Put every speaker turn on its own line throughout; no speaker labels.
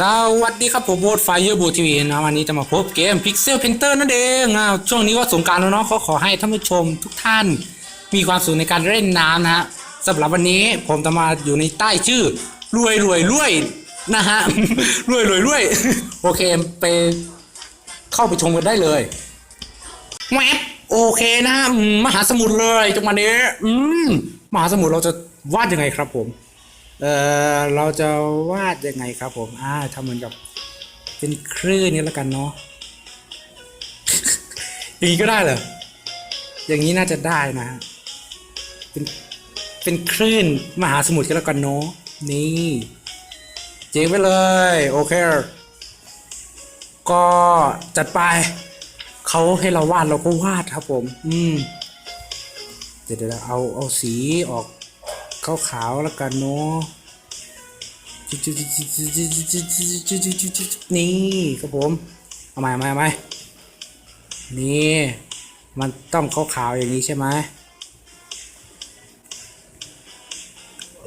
สวัสดีครับผมโบทไฟเยอร์บูทีวีนะวันนี้จะมาพบเกม Pixel Painter นั่นเองอ่าช่วงนี้ก็สงการแล้วเนาะขอขอให้ท่านผู้ชมทุกท่านมีความสุขในการเล่นน้ำนะฮะสำหรับวันนี้ผมจะมาอยู่ในใต้ชื่อ รวยรวยรวยนะฮะรวยรวยรวยโอเคไปเข้าไปชมกันได้เลยแวบโอเคนะฮะมมหาสมุทรเลยจังหวะนี้ อืมมหาสมุทรเราจะวาดยังไงครับผม เออเราจะวาดยังไงครับผมอ่าทำเหมือนกับเป็นคลื่นนี้แล้วกันเนาะอย่างนี้ก็ได้เหรออย่างนี้น่าจะได้นะฮะเป็นเป็นคลื่นมหาสมุทรก็แล้วกันเนาะนี่เจ๋งไปเลย โอเค ก็จัดไปเขาให้เราวาดเราก็วาดครับผม อืมเดี๋ยวเดี๋ยวเอาเอาสีออกขาวๆแล้วกันเนาะ นี่ครับผมเอาใหม่เอาใหม่เอาใหม่นี่มันต้องขาวๆอย่างนี้ใช่ไหม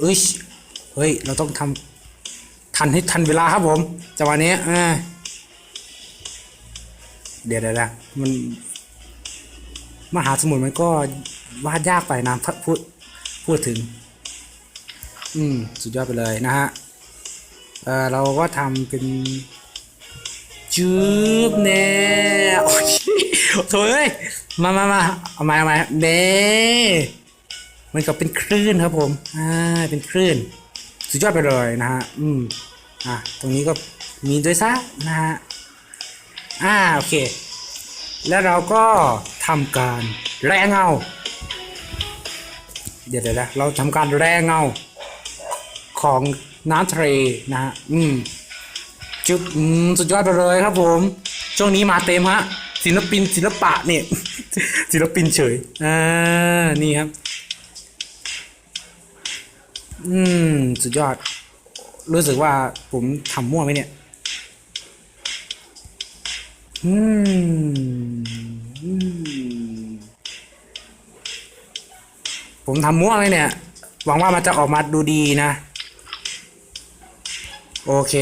เอ้ยเฮ้ย เราต้องทำทันให้ทันเวลาครับผมจังหวะนี้อ่าเดี๋ยวเดี๋ยวเดี๋ยวมันมหาสมุทรมันก็วาดยากไปนะพูดพูดถึง อืม สุดยอดไปเลยนะฮะ เออเราก็ทำเป็นจืบเน่โอ้ยโถ่เอ้ยมามามาเอามาเอามาเน่มันก็เป็นคลื่นครับผม อ่า เป็นคลื่น สุดยอดไปเลยนะฮะ อืม อะ ตรงนี้ก็มีด้วยซะนะฮะ อ่า โอเค แล้วเราก็ทำการแรงเงา เดี๋ยวเดี๋ยวนะเราทำการแรงเงาของ น้ำทะเลนะฮะอืมจุดอืมสุดยอดไปเลยครับผม ช่วงนี้มาเต็มฮะศิลปินศิลปะเนี่ยศิลปินเฉยอ่านี่ครับ อืม สุดยอด รู้สึกว่าผมทำมั่วไหมเนี่ย อืมอืมผมทำมั่วไหมเนี่ย หวังว่ามันจะออกมาดูดีนะ โอเค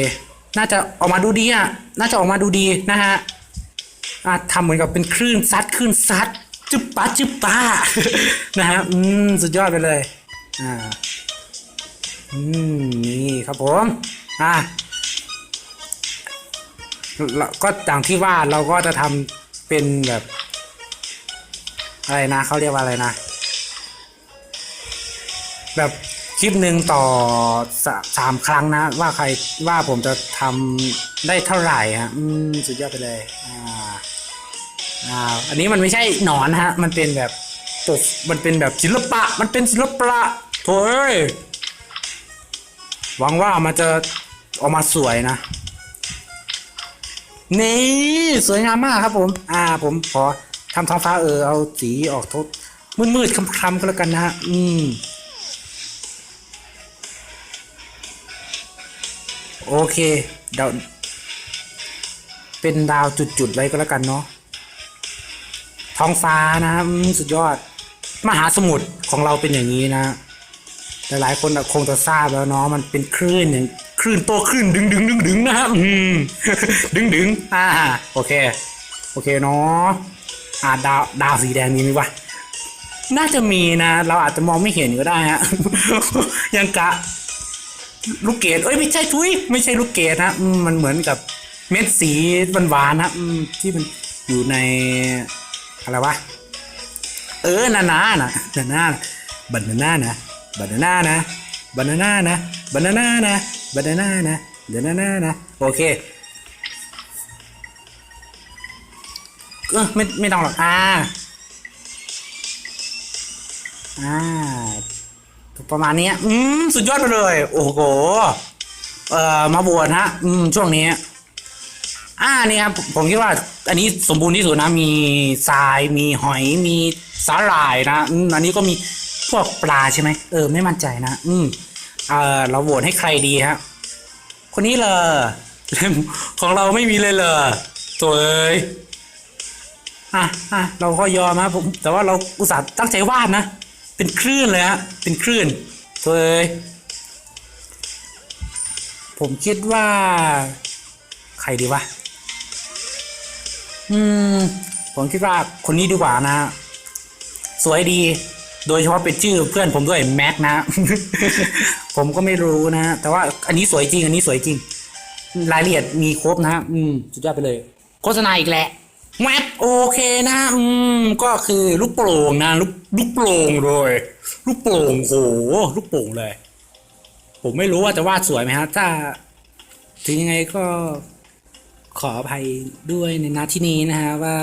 น่าจะออกมาดูดีอะ น่าจะออกมาดูดีนะฮะอะทำเหมือนกับเป็นคลื่นซัดคลื่นซัดจุ๊บป้าจุ๊บป้านะฮะ อืม สุดยอดไปเลย อ่า อืม นี่ครับผม อะแล้วก็อย่างที่ว่าเราก็จะทำเป็นแบบ อะไรนะเขาเรียกว่าอะไรนะ แบบ คลิปหนึ่งต่อสาสามครั้งนะ ว่าใครว่าผมจะทำได้เท่าไหร่ฮะอืมสุดยอดไปเลยอ่าอ่าอันนี้มันไม่ใช่หนอนฮะ มันเป็นแบบตัวมันเป็นแบบศิลปะ มันเป็นศิลปะโถเอ้ยหวังว่ามันจะออกมาสวยนะ นี่ สวยงามมากครับผม อ่า ผมขอทำท้องฟ้าเออเอาสีออกทดมืดๆคล้ำๆก็แล้วกันนะฮะ อืม โอเคเดาเป็นดาวจุดๆไว้ก็แล้วกันเนาะท้องฟ้านะสุดยอด มหาสมุทรของเราเป็นอย่างนี้นะหลายๆคนคงจะทราบแล้วเนาะมันเป็นคลื่นอย่างคลื่นโตคลื่นดึงดึงดึงดึงนะฮะดึงดึงอ่าโอเค โอเคเนาะอ่าดาวดาวสีแดงมีไหมวะน่าจะมีนะ เราอาจจะมองไม่เห็นก็ได้ฮะยังกะ ลูกเกดเอ้ยไม่ใช่ทุยไม่ใช่ลูกเกดนะมันเหมือนกับเม็ดสีหวานๆนะที่มันอยู่ในอะไรวะเออนานานะนานาบานานานะบานานานะบานานานะบานานานะบานานานะบานานานะโอเคเออไม่ไม่ต้องหรอกอ่าอ่า ประมาณนี้อืมสุดยอดไปเลย โอ้โห เอ่อ มาบวชฮะ อืม ช่วงนี้ อ่า นี่ครับ ผมคิดว่า อันนี้สมบูรณ์ที่สุดนะ มีทราย มีหอย มีสาหร่ายนะ อืม อันนี้ก็มีพวกปลาใช่ไหม เออ ไม่มั่นใจนะ อืม เอ่อ เราโหวตให้ใครดีฮะ คนนี้เลยของเราไม่มีเลยเลยตัวเอ้ยอะอะเราก็ยอมนะผม แต่ว่าเราอุตส่าห์ตั้งใจวาดนะ เป็นคลื่นเลยฮะ เป็นคลื่นตัวเอ้ยผมคิดว่า ใครดีวะ อืม ผมคิดว่าคนนี้ดีกว่านะ สวยดี โดยเฉพาะเป็นชื่อเพื่อนผมด้วยแม็กนะ ผมก็ไม่รู้นะ แต่ว่าอันนี้สวยจริง อันนี้สวยจริง รายละเอียดมีครบนะอืม สุดยอดไปเลย โฆษณาอีกแหละ แวบโอเคนะอืมก็คือลูกโป่งนะลูกลูกโป่งเลยลูกโป่งโหลูกโป่งเลย ผมไม่รู้ว่าจะวาดสวยไหมฮะ ถ้า ถึงยังไงก็ขออภัยด้วยในนาที่นี้นะฮะว่า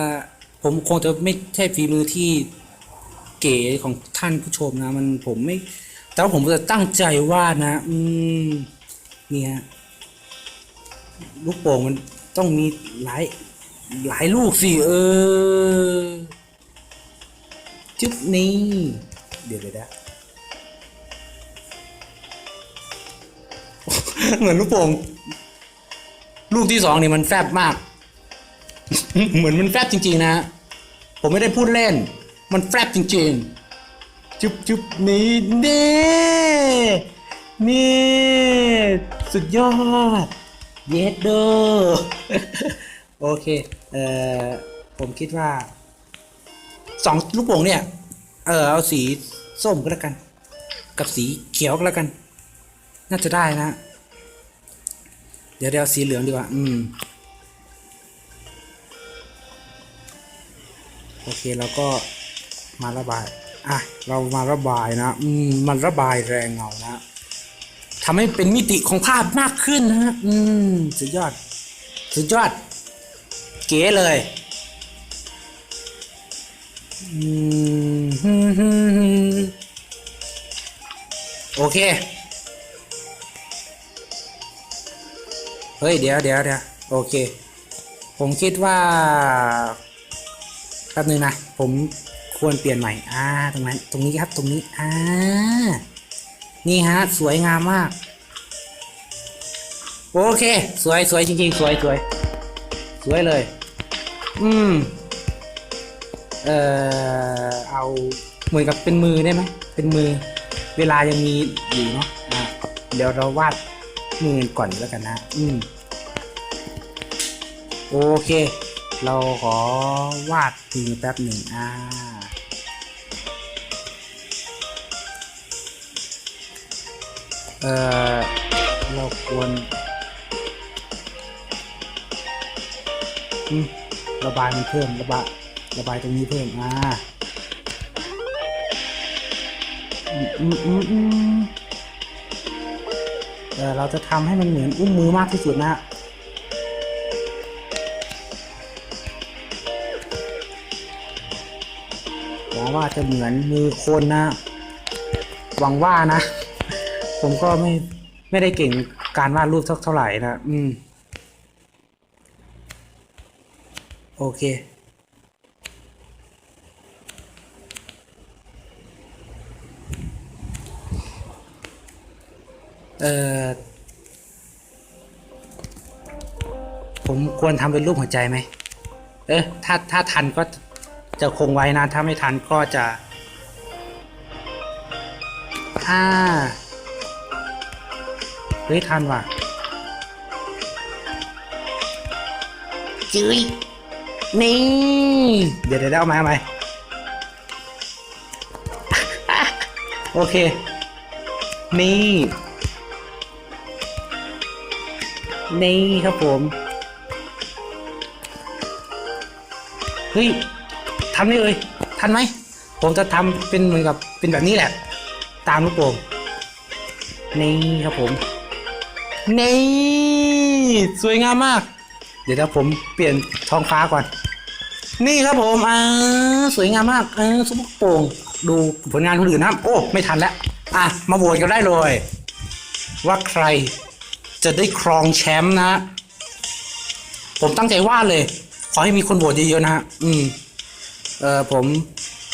ผมคงจะไม่ใช่ฝีมือที่เก๋ของท่านผู้ชมนะ มันผมไม่ แต่ว่าผมจะตั้งใจวาดนะ อืมเนี่ยลูกโป่งมันต้องมีหลาย หลายลูกสิ เออ จุ๊บนี้เดี๋ยวเดี๋ยนะเหมือนลูกโป่งลูกที่สองนี่มันแฟบมาก เหมือนมันแฟบจริง ๆ นะ ผมไม่ได้พูดเล่น มันแฟบจริง ๆ จุ๊บจุ๊บนี่เน่นี่ สุดยอด เยสโด โอเค เอ่อ ผมคิดว่าสองลูกโป่งเนี่ย เออเอาสีส้มก็แล้วกัน กับสีเขียวก็แล้วกัน น่าจะได้นะ เดี๋ยวเดี๋ยวสีเหลืองดีกว่า อืม โอเคเราก็มาระบาย อะ เรามาระบายนะ อืม มันระบายแรงเงานะทำให้เป็นมิติของภาพมากขึ้นนะ อืม สุดยอด สุดยอด เก๋เลยอืมฮึ่มฮึ่มฮึ่มโอเค เฮ้ย เดี๋ยวเดี๋ยวเดี๋ยวโอเค ผมคิดว่าแป๊บนึงนะ ผมควรเปลี่ยนใหม่ อ่า ตรงนั้น ตรงนี้ครับ ตรงนี้ อ่า นี่ฮะ สวยงามมาก โอเค สวยสวยจริงๆ สวยสวย สวยเลย อืม เอ่อ เอาเหมือนกับเป็นมือได้ไหม เป็นมือ เวลายังมีอยู่เนาะอ่าเดี๋ยวเราวาดมือก่อนแล้วกันนะ อืม โอเค เราขอวาดมือแป๊บหนึ่งอ่าเอ่อ เราควร ระบายมันเพิ่มระบายระบายตรงนี้เพิ่มอ่าอืมอืมอือเออเราจะทำให้มันเหมือนอุ้มมือมากที่สุดนะหวังว่าจะเหมือนมือคนนะ หวังว่านะ ผมก็ไม่ไม่ได้เก่งการวาดรูปเท่าไหร่นะ อืม โอเค เอ่อ ผมควรทำเป็นรูปหัวใจไหม เออถ้าถ้าทันก็จะคงไว้นะ ถ้าไม่ทันก็จะอ่าเฮ้ยทันว่ะจุ้ย นี่ เดี๋ยวเดี๋ยวเอามาเอามาโอเค นี่ นี่ครับผม เฮ้ยทันไหมเอ่ยทันไหม ผมจะทำเป็นเหมือนกับเป็นแบบนี้แหละ ตามลูกโป่งนี่ครับผม นี่ สวยงามมาก เดี๋ยวถ้าผมเปลี่ยนท้องฟ้าก่อน นี่ครับผมอ่าสวยงามมากเออซุปเปอร์โป่งดูผลงานคนอื่นนะครับโอ้ ไม่ทันแล้ว อะ มาโหวตกันได้เลย ว่าใครจะได้ครองแชมป์นะ ผมตั้งใจวาดเลย ขอให้มีคนโหวตเยอะๆนะฮะอืม เออผม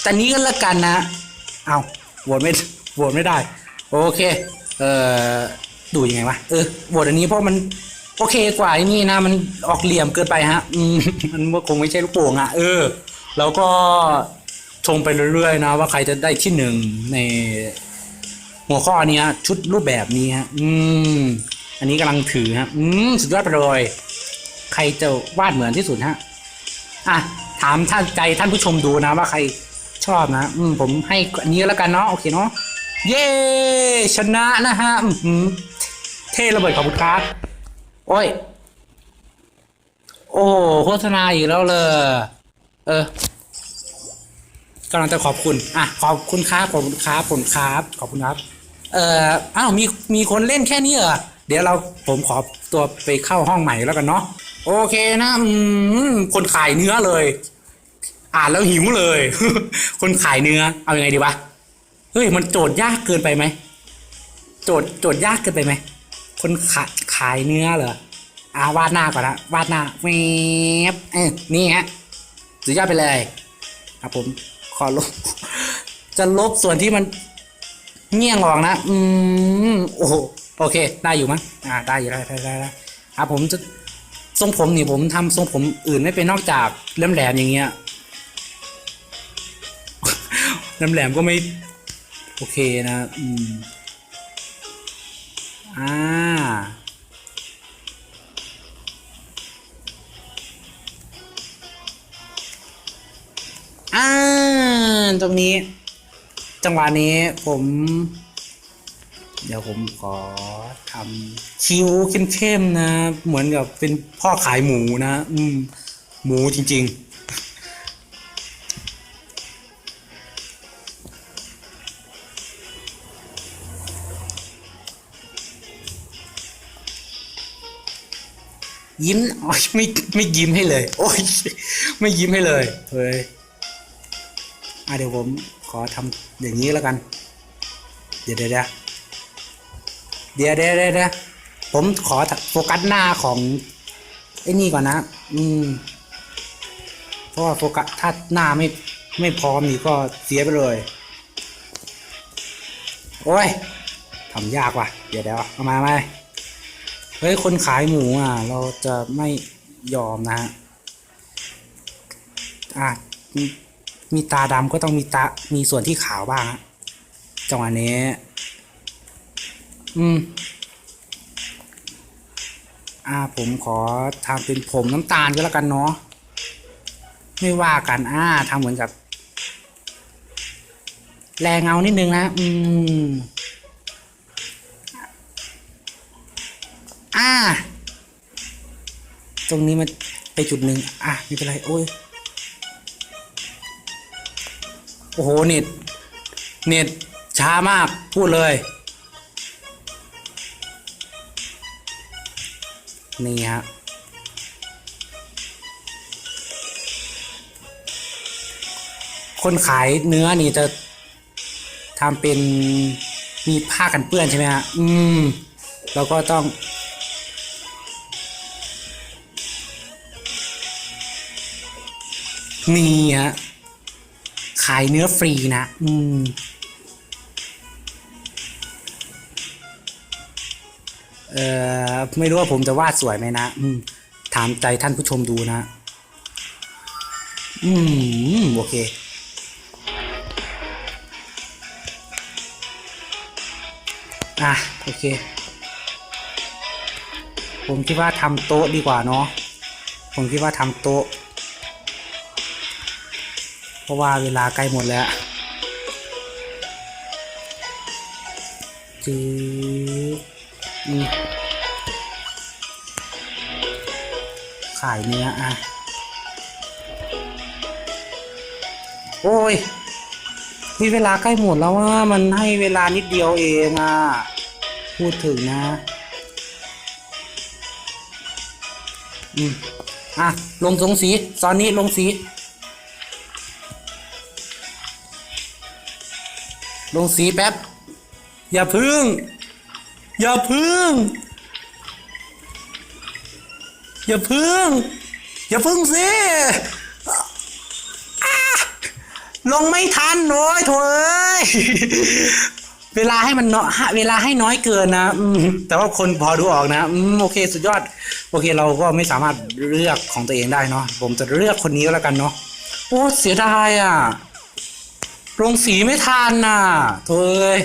แต่นี้ก็แล้วกันนะ เอาโหวตไม่โหวตไม่ได้ โอเค เอ่อดูยังไงวะเออโหวตอันนี้เพราะมัน โอเคกว่าไอ้นี่นะ มันออกเหลี่ยมเกินไปฮะมมันคงไม่ใช่ลูกโป่งอะเออแล้วก็ชงไปเรื่อยๆนะ ว่าใครจะได้ที่หนึ่งในหัวข้อนี้ชุดรูปแบบนี้ฮะอืม อันนี้กำลังถือฮะ อืมสุดยอดไปเลยใครจะวาดเหมือนที่สุดฮะอะถามท่านใจท่านผู้ชมดูนะ ว่าใครชอบนะ อืม ผมให้อันนี้แล้วกันเนาะโอเคเนาะเย้ชนะนะฮะอือหือเท่ระเบิดขอบคุณครับ โอ้ย โอ้โฆษณาอีกแล้วเลยเออกำลังจะขอบคุณ อะ ขอบคุณครับ ขอบคุณครับขอบคุณครับขอบคุณครับ เอ่ออ้าวมีมีคนเล่นแค่นี้เหรอเดี๋ยวเราผมขอตัวไปเข้าห้องใหม่แล้วกันเนาะโอเคนะอืมคนขายเนื้อเลย อ่านแล้วหิวเลย คนขายเนื้อ เอายังไงดีวะเฮ้ยมันโจทย์ยากเกินไปไหมโจทย์โจทย์ยากเกินไปไหม คนขายขายเนื้อเหรออ่าวาดหน้าก่อนนะวาดหน้าแวบเออนี่ฮะสุดยอดไปเลยครับผมขอลบ จะลบส่วนที่มันเงี้ยงออกนะ อืมโอ้โหโอเค ได้อยู่มั้งอ่าได้อยู่ได้ได้ได้ได้ครับผมจะทรงผมนี่ผมทำทรงผมอื่นไม่เป็นนอกจากแหลมอย่างเงี้ยแหลมๆก็ไม่ โอเคนะ อืม อ่า อ่า ตรงนี้ จังหวะนี้ผม เดี๋ยวผมขอทำคิ้วเข้มๆนะ เหมือนกับเป็นพ่อขายหมูนะ อืม หมูจริง ๆ ยิ้มอ๋อยไม่ไม่ยิ้มให้เลย โอ้ยไม่ยิ้มให้เลยเฮ้ยอะเดี๋ยวผมขอทำอย่างนี้แล้วกันเดี๋ยวเดี๋ยวเดี๋ยวเดี๋ยวเดี๋ยวเดี๋ยวเดี๋ยวผมขอโฟกัสหน้าของไอ้นี่ก่อนนะ อืมเพราะว่าโฟกัสถ้าหน้าไม่ไม่พร้อมนี่ก็เสียไปเลย โอ้ยทำยากว่ะ เดี๋ยวเดี๋ยวเอามาไหม เฮ้ยคนขายหมูอะ เราจะไม่ยอมนะฮะอะมีตาดำก็ต้องมีตา มีส่วนที่ขาวบ้างฮะจังหวะนี้ อืม อ่าผมขอทำเป็นผมน้ำตาลก็แล้วกันเนาะไม่ว่ากันอ่าทำเหมือนกับ แรงเงานิดนึงนะ อืม อ่า ตรงนี้มันไปจุดหนึ่งอะไม่เป็นไร โอ้ย โอ้โห เน็ต เน็ต ช้ามาก พูดเลย นี่ฮะคนขายเนื้อนี่จะทำเป็นมีผ้ากันเปื้อนใช่ไหมฮะ อืมแล้วก็ต้อง นี่ฮะขายเนื้อฟรีนะ อืมเอ่อไม่รู้ว่าผมจะวาดสวยไหมนะอืมถามใจท่านผู้ชมดูนะ อืมโอเค อะ โอเค ผมคิดว่าทำโต๊ะดีกว่าเนาะผมคิดว่าทำโต๊ะ เพราะว่าเวลาใกล้หมดแล้วจืดนี่ขายเนื้ออะ โอ้ยมีเวลาใกล้หมดแล้วว่ามันให้เวลานิดเดียวเองอะ พูดถึงนะ อืม อะ ลงสงสีตอนนี้ลงสี ลงสีแป๊บ อย่าพึ่ง อย่าพึ่ง อย่าพึ่ง อย่าพึ่งสิลงไม่ทันโอ้ยโถเอ้ยเวลาให้มันเนาะเวลาให้น้อยเกินนะอืแต่ว่าคนพอดูออกนะอืโอเคสุดยอด โอเคเราก็ไม่สามารถเลือกของตัวเองได้เนาะผมจะเลือกคนนี้ก็แล้วกันเนาะโอ้เสียดายอะ ลงสีไม่ทันน่ะโถเอ้ย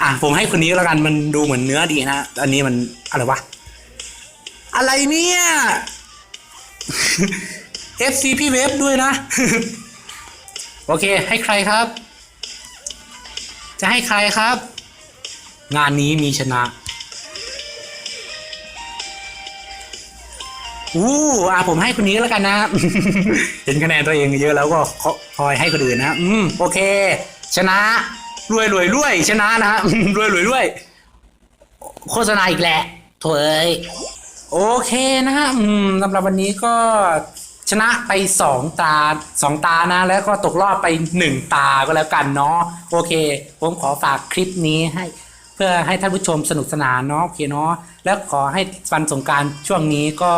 อะผมให้คนนี้แล้วกันมันดูเหมือนเนื้อดีนะอันนี้มันอะไรวะอะไรเนี่ย FC พี่เวฟด้วยนะ โอเค ให้ใครครับ จะให้ใครครับ งานนี้มีชนะ อู้อะผมให้คนนี้แล้วกันนะ เห็นคะแนนตัวเองเยอะแล้วก็คอยให้คนอื่นนะ อืม โอเค ชนะ รวยรวยรวยชนะนะฮะรวยรวยรวยโฆษณาอีกแหละถเอ้ยโอเคนะฮะอืมสำหรับวันนี้ก็ชนะไปสองตาสองตานะ แล้วก็ตกรอบไปหนึ่งตาก็แล้วกันเนาะโอเค ผมขอฝากคลิปนี้ให้ เพื่อให้ท่านผู้ชมสนุกสนานเนาะโอเคเนาะแล้วขอให้วันสงการช่วงนี้ก็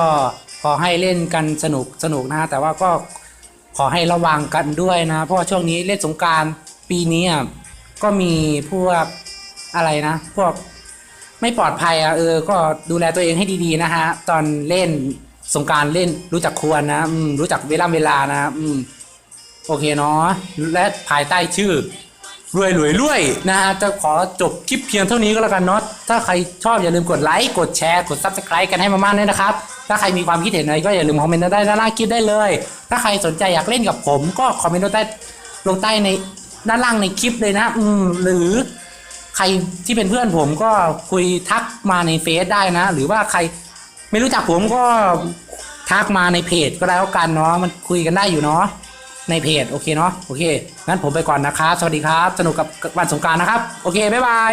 อให้เล่นกันสนุกสนุกนะแต่ว่าก็ขอให้ระวังกันด้วยนะ เพราะว่าช่วงนี้เล่นสงการปีนี้ก็มีพวกอะไรนะ พวกไม่ปลอดภัยอะเออ ก็ดูแลตัวเองให้ดีๆนะฮะ ตอนเล่นสงการเล่นรู้จักควรนะ อืมรู้จักเวลาเวลานะ อืมโอเคเนาะและภายใต้ชื่อ รวยรวยรวยนะฮะจะขอจบคลิปเพียงเท่านี้ก็แล้วกันเนาะถ้าใครชอบอย่าลืมกดไลค์กดแชร์กด subscribe กันให้มากๆด้วยนะครับ ถ้าใครมีความคิดเห็นอะไรก็อย่าลืมคอมเมนต์ได้ด้านล่างคลิปได้เลย ถ้าใครสนใจอยากเล่นกับผมก็คอมเมนต์ใต้ลงใต้ในด้านล่างในคลิปเลยนะอืมหรือใครที่เป็นเพื่อนผมก็คุยทักมาในเฟซได้นะ หรือว่าใครไม่รู้จักผมก็ทักมาในเพจก็แล้วกันเนาะมันคุยกันได้อยู่เนาะ ในเพจโอเคเนาะโอเคงั้นผมไปก่อนนะครับ สวัสดีครับ สนุกกับวันสงการนะครับ โอเคบ๊ายบาย